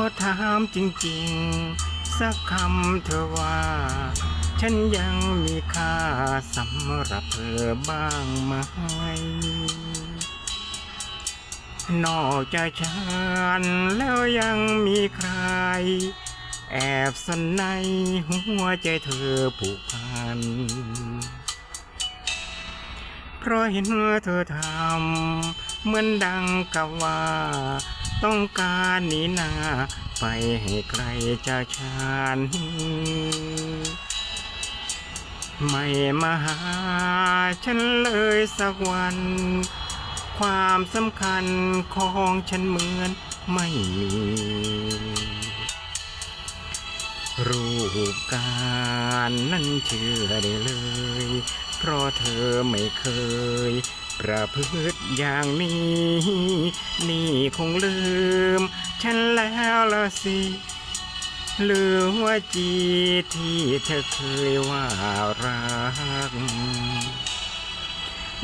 อถามจริงๆ สักคำเธอว่า ฉันยังมีค่าสำหรับเธอบ้างไหม นอกจากฉันแล้วยังมีใคร แอบสนในหัวใจเธอผูกพัน เพราะเห็นเธอทำ เหมือนดังกับว่า ต้องการหนีหน้า ไปให้ไกลจากฉันไม่มาหาฉันเลยสักวัน ความสำคัญของฉันเหมือนไม่มี รูปการนั้นเชื่อได้เลย เพราะเธอไม่เคย ประพฤติอย่างนี้ นี่คงลืม ฉันแล้วละสิหรือว่าจีที่เธอเคยว่ารัก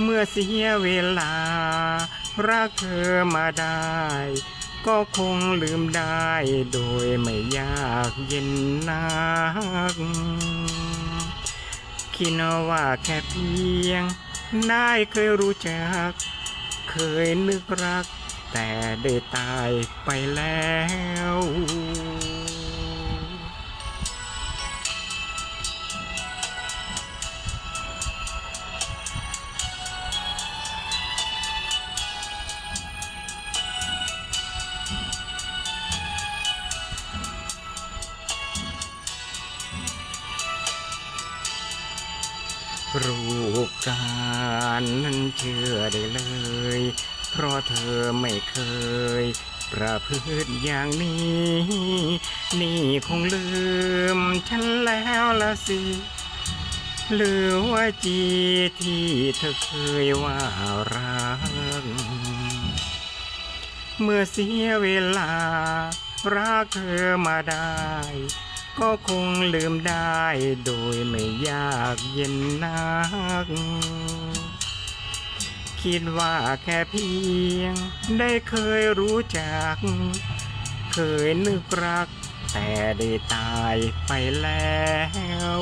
เมื่อเสียเวลา รักเธอมาได้ ก็คงลืมได้โดยไม่ยากเย็นนักคิดว่าแค่เพียง นายเคยรู้จัก เคยนึกรัก แต่ได้ตายไปแล้ว รูปการนั้นเชื่อได้เลย เพราะเธอไม่เคย ประพฤติอย่างนี้ นี่คงลืมฉันแล้วละสิหรือว่าจีที่เธอเคยว่ารัก เมื่อเสียเวลารักเธอมาได้ ก็คงลืมได้โดยไม่ยากเย็นนัก คิดว่าแค่เพียง ได้เคยรู้จัก เคยนึกรัก แต่ได้ตายไปแล้ว